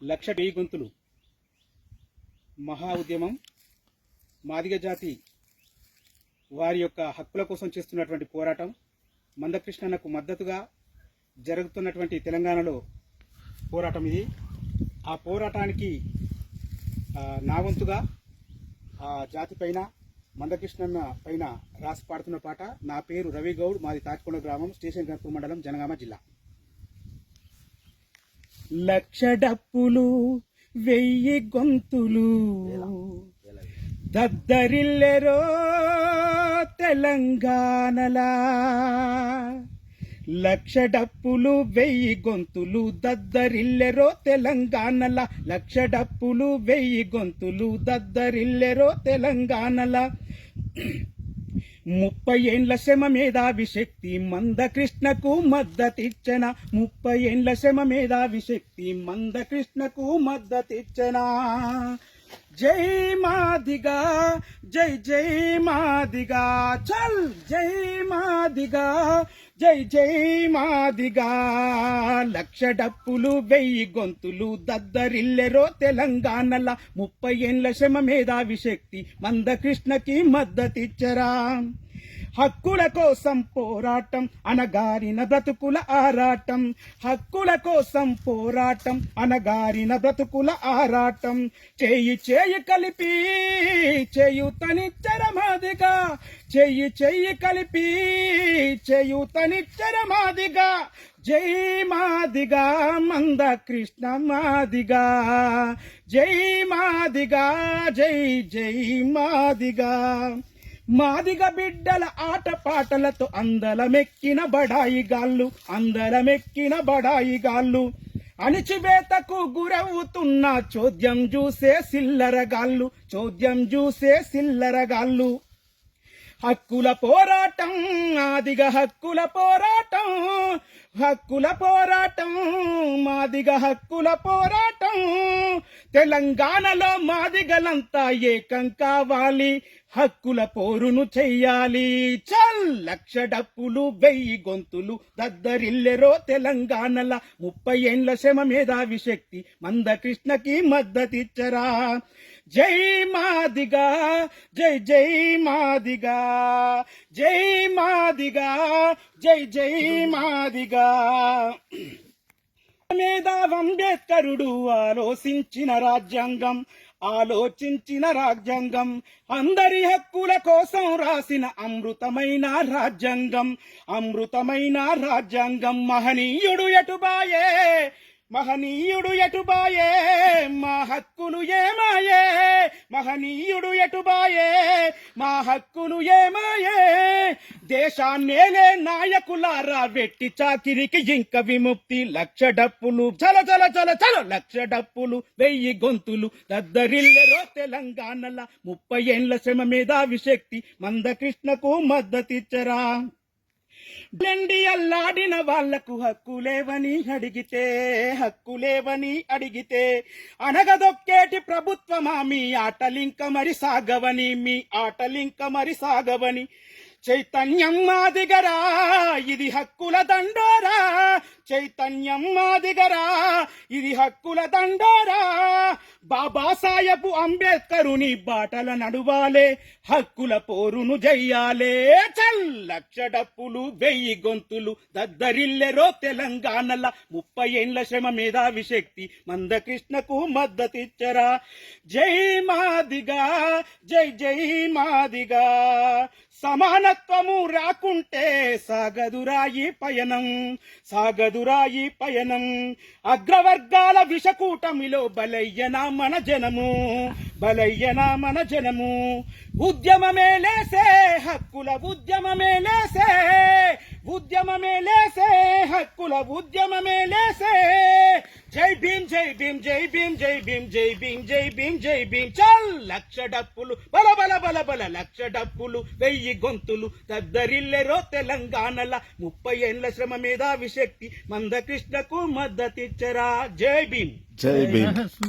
లక్ష వెయ్యి గొంతులు. మహా ఉద్యమం. మాదిగ జాతి వారి యొక్క హక్కుల కోసం చేస్తున్నటువంటి పోరాటం. మందకృష్ణన్నకు మద్దతుగా జరుగుతున్నటువంటి తెలంగాణలో పోరాటం ఇది. ఆ పోరాటానికి నా వంతుగా ఆ జాతి పైన మందకృష్ణన్న పైన రాసి పాడుతున్న పాట నా పేరు రవి గౌడ్ మాది తాటికొండ గ్రామం స్టేషన్ గన్పూర్ మండలం జనగామ జిల్లా. లక్ష డప్పులు వెయ్యి గొంతులు. దద్దరిల్లెరో తెలంగాణలా. లక్ష డప్పులు వెయ్యి గొంతులు దద్దరిల్లెరో తెలంగాణల. లక్ష డప్పులు వెయ్యి గొంతులు దద్దరిల్లెరో తెలంగాణల. ముప్పై ఏండ్ల శమ మేధావి శక్తి మందకృష్ణకు మద్దతిచ్చన. ముప్పై ఏండ్ల శమ మేధావి శక్తి మందకృష్ణకు మద్దతిచ్చనా. జై మాదిగా జై జై మాదిగా చల్ జై మాదిగా జై జై మాదిగా. లక్ష డప్పులు వెయ్యి గొంతులు దద్దరిల్లెరో తెలంగాణల ముప్పై ఏండ్ల శ్రమ మేధావి శక్తి మందకృష్ణకి మద్దతిచ్చరా. హక్కుల కోసం పోరాటం అనగారిన బ్రతుకుల ఆరాటం. హక్కుల కోసం పోరాటం అనగారిన బ్రతుకుల ఆరాటం. చేయి చేయి కలిపి చేయుతనిచ్చర మాదిగా. చెయ్యి చెయ్యి కలిపి చేయుతనిచ్చర మాదిగా. జై మాదిగా మంద కృష్ణ మాదిగా. జై మాదిగా జై జై మాదిగా. మాదిగ బిడ్డల ఆటపాటలతో అందలమెక్కిన బడాయి గాళ్ళు అందలమెక్కిన బడాయి గాళ్ళు. అణిచివేతకు గురవుతున్న చోద్యం చూసే సిల్లరగాళ్ళు చోద్యం చూసే సిల్లరగాళ్ళు హక్కుల పోరాటం ఆదిగ హక్కుల పోరాటం హక్కుల పోరాటం. మాదిగ హక్కుల పోరాటం. తెలంగాణలో మాదిగలంతా ఏకం కావాలి. హక్కుల పోరును చెయ్యాలి. చల్! లక్ష డప్పులు వెయ్యి గొంతులు దద్దరిల్లెరో తెలంగాణల ముప్పై ఏండ్ల శ్రమ మేధావి శక్తి మందకృష్ణకి మద్దతిచ్చరా. జై మాదిగా జై జై మాదిగా జై మాదిగా జై జై మాదిగా. మేధావ్ అంబేద్కరుడు ఆలోచించిన రాజ్యాంగం ఆలోచించిన రాజ్యాంగం. అందరి హక్కుల కోసం రాసిన అమృతమైన రాజ్యాంగం. అమృతమైన రాజ్యాంగం మహనీయుడు ఎటుబాయే? మహనీయుడు ఎటుబాయే? మా హక్కులు ఏమాయే? మహనీయుడు ఎటుబాయే? మా హక్కులు ఏమాయే? దేశాన్నేలే నాయకులారా వెట్టి చాకిరికి ఇంక విముక్తి. లక్ష డప్పులు చల చల చల చల లక్ష డప్పులు వెయ్యి గొంతులు. దద్దరిల్లెరో తెలంగాణల ముప్పై ఏండ్ల శ్రమ మేధావిశక్తి మంద మందకృష్ణకు మద్దతిచ్చరా. బ్లెండి అల్లాడిన వాళ్ళకు హక్కులేవని అడిగితే హక్కులేవని అడిగితే అనగదొక్కేటి ప్రభుత్వమా? మీ ఆటలింక మరి సాగవని మీ ఆటలింక మరి సాగవని. చైతన్యం మాదిగరా ఇది హక్కుల దండోరా. చైతన్యం మాదిగరా ఇది హక్కుల దండోరా. బాబాసాహెబ్ అంబేద్కరుని బాటల నడువాలే హక్కుల పోరును జయ్యాలే. చల్ లక్ష డప్పులు వెయ్యి గొంతులు దద్దరిల్లెరో తెలంగాణల ముప్పై ఏండ్ల శ్రమ మేధావి శక్తి మందకృష్ణకు మద్దతిచ్చరా. జై మాదిగా జై జై మాదిగా. సమానత్వము రాకుంటే సాగదురాయి పయనం. సాగదు సాగదురాయి పయనం. అగ్రవర్గాల విషకూటమిలో బలయ్యనా మన జనము బలయ్యనా మన జనము. ఉద్యమమే లేసే హక్కుల ఉద్యమమే లేసే ఉద్యమమే లేసే హక్కుల ఉద్యమమే లేసే జై భీమ్ జై భీమ్ జై భీమ్ జై భీమ్ జై భీమ్ జై భీమ్ జై భీమ్ చల్! లక్ష డప్పులు బల బల బల బల లక్ష డప్పులు వెయ్యి గొంతులు దద్దరిల్లెరో తెలంగాణల ముప్పై ఏండ్ల శ్రమ మేధావి శక్తి మందకృష్ణకు మద్దతిచ్చరా. జై భీమ్. జై భీమ్.